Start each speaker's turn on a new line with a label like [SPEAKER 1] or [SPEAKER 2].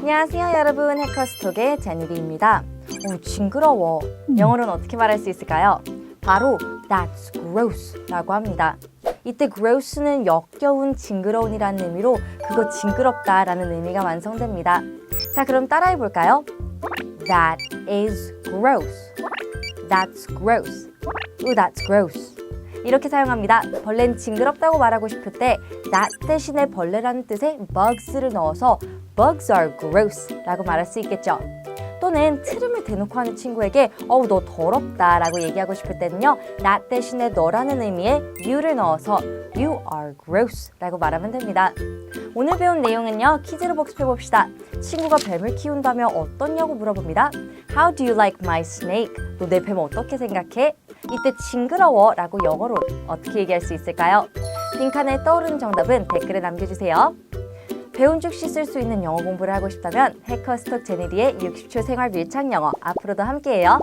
[SPEAKER 1] 안녕하세요 여러분. 해커스톡의 제니리입니다. 오, 징그러워. 영어로는 어떻게 말할 수 있을까요? 바로 That's gross 라고 합니다. 이때 gross는 역겨운 징그러운이라는 의미로 그거 징그럽다 라는 의미가 완성됩니다. 자 그럼 따라해 볼까요? That is gross. That's gross. Ooh, that's gross 이렇게 사용합니다. 벌레는 징그럽다고 말하고 싶을 때 that 대신에 벌레라는 뜻의 bugs를 넣어서 bugs are gross 라고 말할 수 있겠죠. 또는 트름을 대놓고 하는 친구에게 어우 너 더럽다 라고 얘기하고 싶을 때는요 that 대신에 너라는 의미의 you를 넣어서 you are gross 라고 말하면 됩니다. 오늘 배운 내용은요 퀴즈로 복습해 봅시다. 친구가 뱀을 키운다며 어떻냐고 물어봅니다. How do you like my snake? 너 내 뱀 어떻게 생각해? 이때 징그러워 라고 영어로 어떻게 얘기할 수 있을까요? 빈칸에 떠오르는 정답은 댓글에 남겨주세요. 배운 즉시 쓸 수 있는 영어 공부를 하고 싶다면 해커스톡 제니디의 60초 생활 밀착 영어 앞으로도 함께해요.